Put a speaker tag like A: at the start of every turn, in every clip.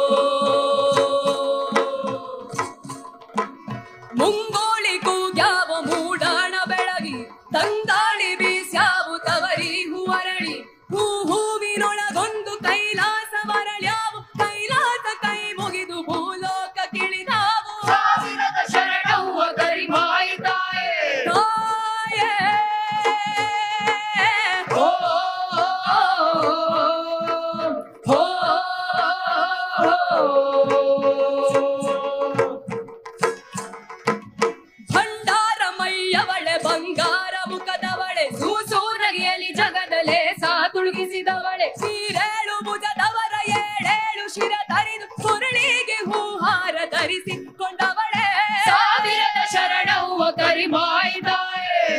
A: Oh!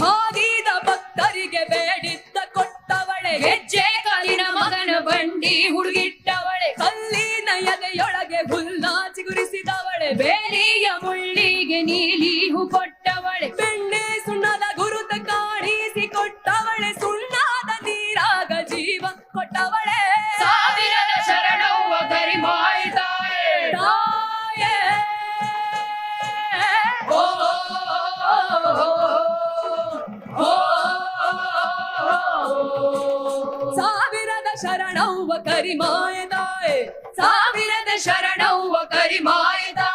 B: ಬಾಗಿದ ಭಕ್ತರಿಗೆ ಬೇಡಿದ್ದ ಕೊಟ್ಟವಳೆ
A: ಹೆಜ್ಜೆ ಕಾಲಿನ ಮಗನ ಬಂಡಿ ಹುಡುಗಿಟ್ಟವಳೆ
B: ಕಲ್ಲಿನ ಎದೆಯೊಳಗೆ ಹುಲ್ಲಾ ಗುರಿಸಿದವಳೆ
A: ಬೇಲಿಯ ಮುಳ್ಳಿಗೆ ನೀಲಿ ಹೂ
B: शरणं व करीमाये दये
A: साविरे द शरणं व
B: करीमाये